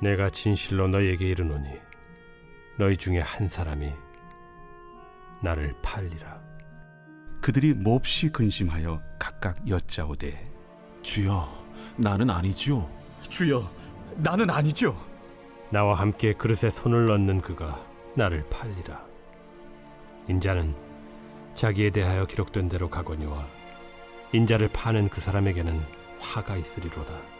내가 진실로 너희에게 이르노니 너희 중에 한 사람이 나를 팔리라. 그들이 몹시 근심하여 각각 여짜오되 주여, 나는 아니지요. 주여, 나는 아니죠. 나와 함께 그릇에 손을 넣는 그가 나를 팔리라. 인자는 자기에 대하여 기록된 대로 가거니와 인자를 파는 그 사람에게는 화가 있으리로다.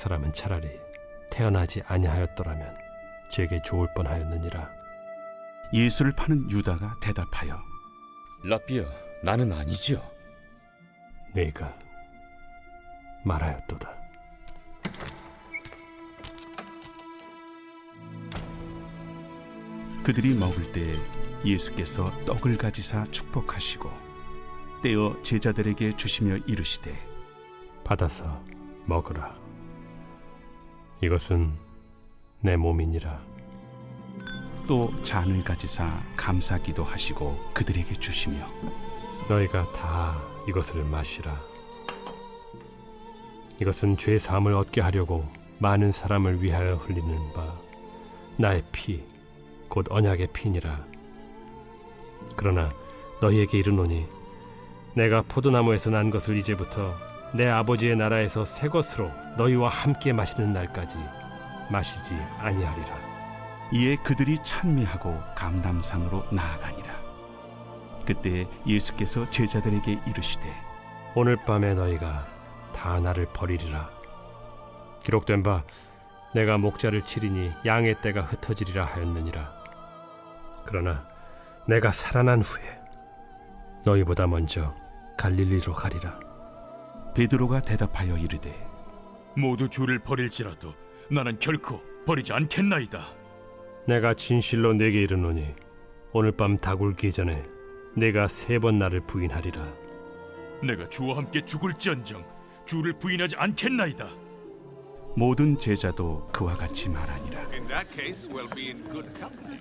그 사람은 차라리 태어나지 아니하였더라면 제게 좋을 뻔하였느니라. 예수를 파는 유다가 대답하여 라비야, 나는 아니지요. 네가 말하였도다. 그들이 먹을 때 예수께서 떡을 가지사 축복하시고 떼어 제자들에게 주시며 이르시되 받아서 먹으라. 이것은 내 몸이니라. 또 잔을 가지사 감사기도 하시고 그들에게 주시며 너희가 다 이것을 마시라. 이것은 죄 사함을 얻게 하려고 많은 사람을 위하여 흘리는 바 나의 피, 곧 언약의 피니라. 그러나 너희에게 이르노니 내가 포도나무에서 난 것을 이제부터 내 아버지의 나라에서 새 것으로 너희와 함께 마시는 날까지 마시지 아니하리라. 이에 그들이 찬미하고 감담산으로 나아가니라 그때 예수께서 제자들에게 이르시되 오늘 밤에 너희가 다 나를 버리리라. 기록된 바 내가 목자를 치리니 양의 떼가 흩어지리라 하였느니라. 그러나 내가 살아난 후에 너희보다 먼저 갈릴리로 가리라. 베드로가 대답하여 이르되 모두 주를 버릴지라도 나는 결코 버리지 않겠나이다. 내가 진실로 내게 이르노니 오늘 밤 다굴기 전에 내가 세 번 나를 부인하리라. 내가 주와 함께 죽을지언정 주를 부인하지 않겠나이다. 모든 제자도 그와 같이 말하니라 In that case, we'll be in good company.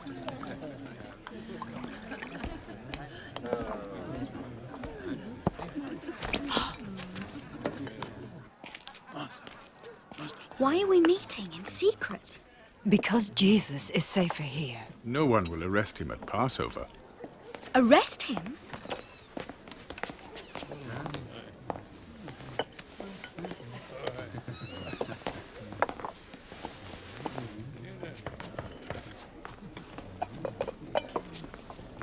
Why are we meeting in secret? Because Jesus is safer here. No one will arrest him at Passover. Arrest him?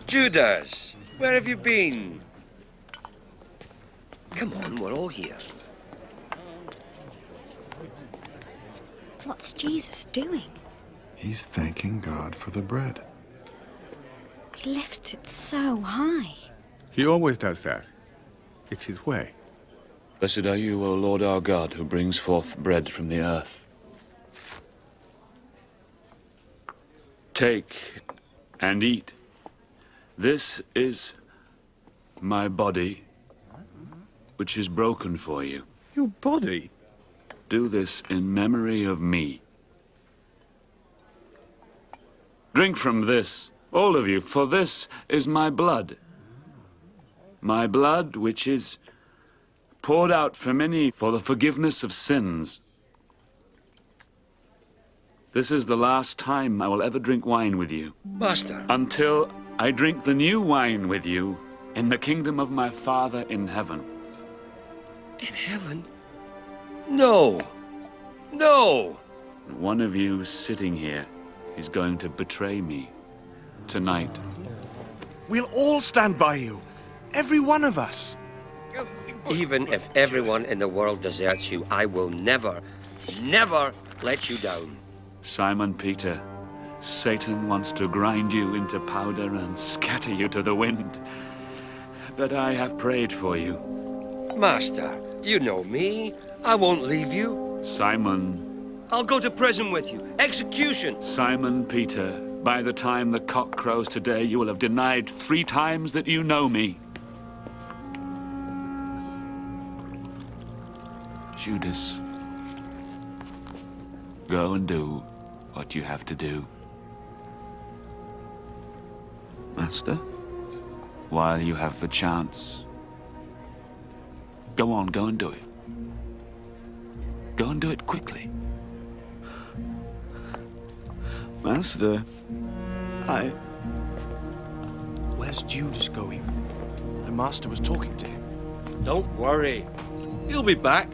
Judas, where have you been? Come on, we're all here. What's Jesus doing? He's thanking God for the bread. He lifts it so high. He always does that. It's his way. Blessed are you, O Lord our God, who brings forth bread from the earth. Take and eat. This is my body, which is broken for you. Your body? Do this in memory of me. Drink from this, all of you, for this is my blood. My blood, which is poured out for many for the forgiveness of sins. This is the last time I will ever drink wine with you, Master, until I drink the new wine with you in the kingdom of my Father in heaven. in heaven? No! No! One of you sitting here is going to betray me tonight. We'll all stand by you. Every one of us. Even if everyone in the world deserts you, I will never, never let you down. Simon Peter, Satan wants to grind you into powder and scatter you to the wind. But I have prayed for you. Master, you know me. I won't leave you. Simon, I'll go to prison with you. Execution. Simon Peter, by the time the cock crows today, you will have denied three times that you know me. Judas, go and do what you have to do. Master? while you have the chance. Go on, go and do it. Go and do it quickly. Master, I. Where's Judas going? The master was talking to him. Don't worry. He'll be back.